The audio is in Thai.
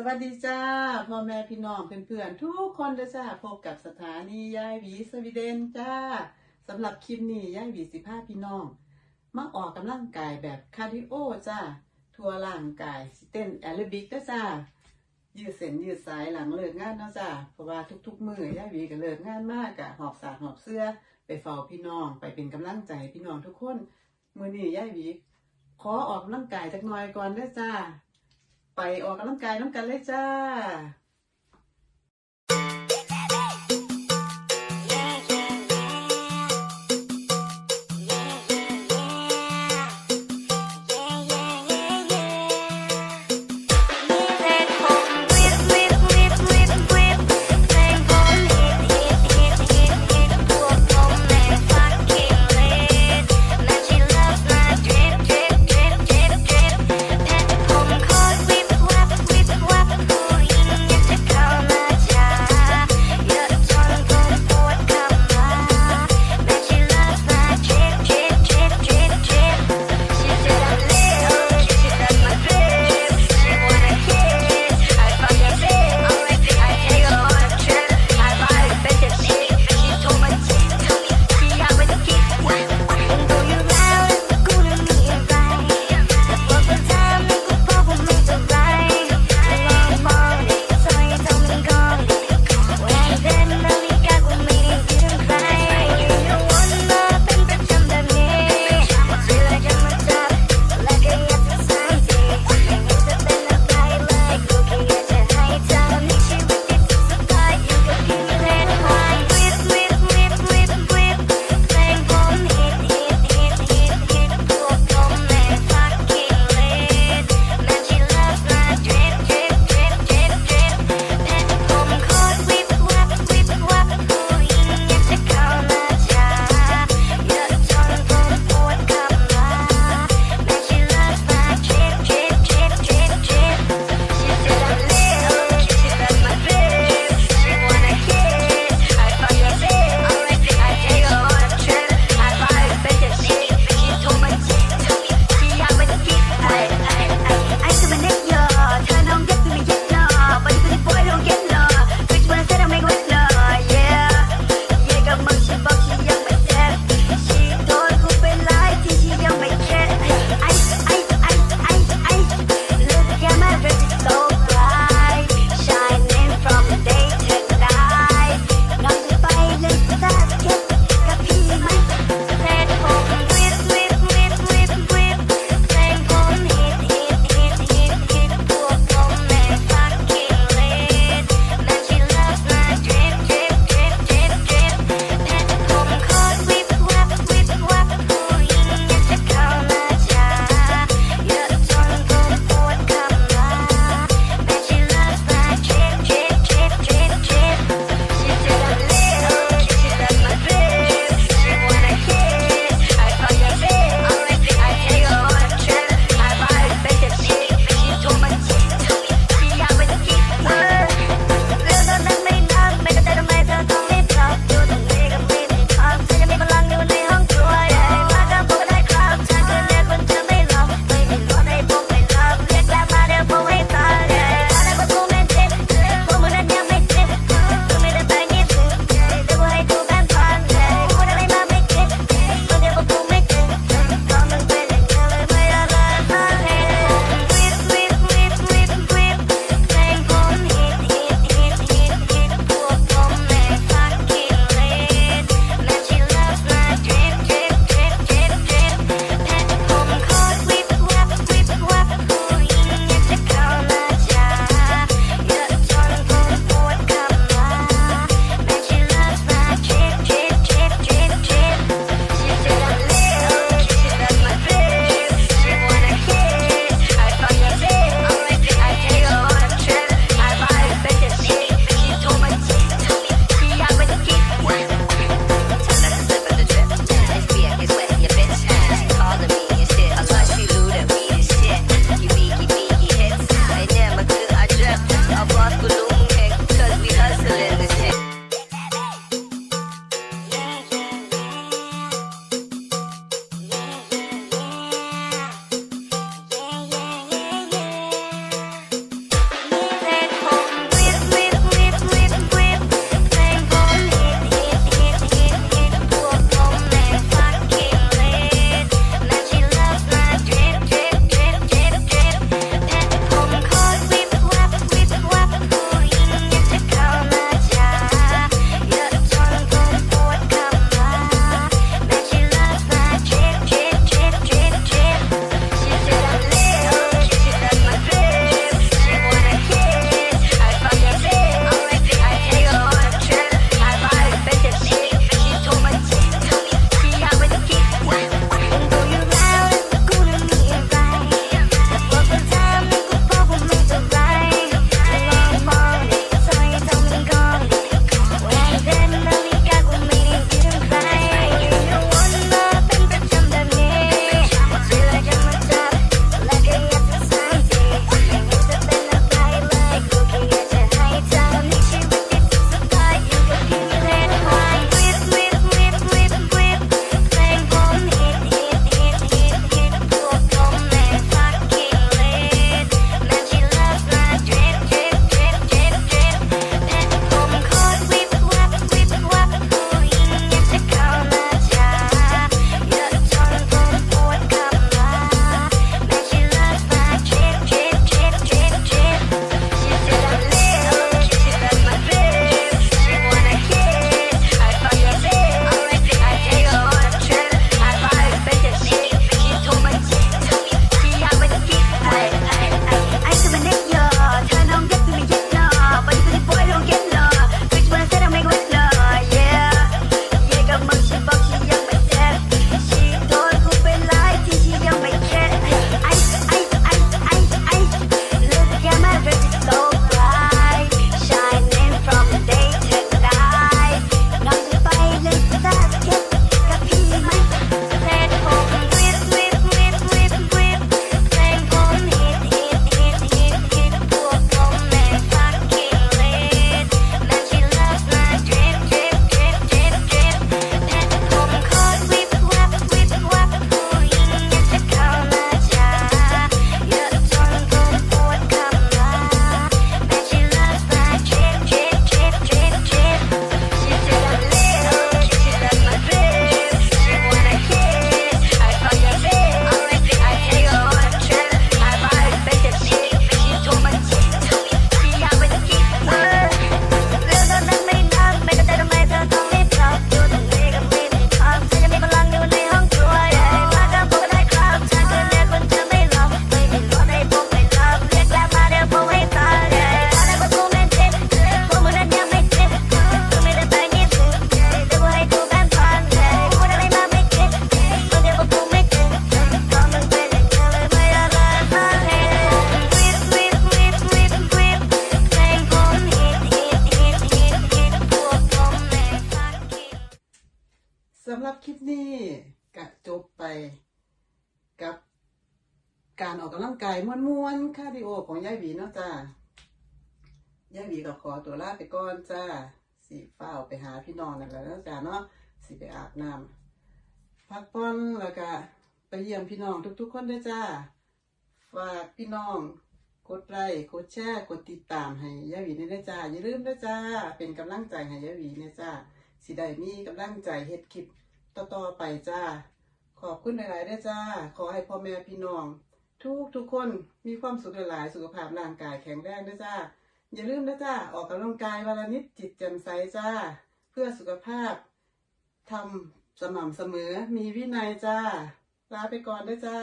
สวัสดีจ้าพ่อแม่พี่น้องเพื่อนๆทุกคนเด้อจ้าพบกับสถานียายหวีสวีเดนจ้าสำหรับคลิปนี้ยายหวีสิพาพี่น้องมาออกกำลังกายแบบคาร์ดิโอจ้าทั่วร่างกายเต้นแอโรบิกเด้อจ้ายืดเส้นยืดสายหลังเลิกงานนะจ้าเพราะว่าทุกๆมือยายหวีก็เลิกงานมากกะหอบสาดหอบเสื้อไปเฝ้าพี่น้องไปเป็นกำลังใจพี่น้องทุกคนมือนี้ยายหวีขอออกกำลังกายจักหน่อยก่อนเด้อจ้า ไปออกกำลังกายน้ำกันเลยจ้า สำหรับคลิปนี้กะจบไปกับการออกกำลังกายม้วนๆคาร์ดิโอของยายบีเนาะจ้ายายบีก็ขอตัวลาไปก่อนจ้าสีเฝ้าไปหาพี่น้องนั่นแหละจ้าเนาะสีไปอาบน้ำพักผ่อนแล้วก็ไปเยี่ยมพี่น้องทุกๆ คนด้วยจ้าฝากพี่น้องกดไลค์กดแชร์กดติดตามให้ยายหวีนี่ด้ยจ้าอย่าลืมนะจ้าเป็นกำลังใจให้ยายหวีเนี่ยจ้าสิได้มีกำลังใจเฮ็ดคลิป ต่อๆไปจ้า ขอบคุณหลายๆด้วยจ้า ขอให้พ่อแม่พี่น้อง ทุกทุกคนมีความสุขหลายๆสุขภาพร่างกายแข็งแรงด้วยจ้า อย่าลืมนะจ้า ออกกำลังกายวันละนิดจิตแจ่มใสจ้า เพื่อสุขภาพทำสม่ำเสมอมีวินัยจ้า ลาไปก่อนด้วยจ้า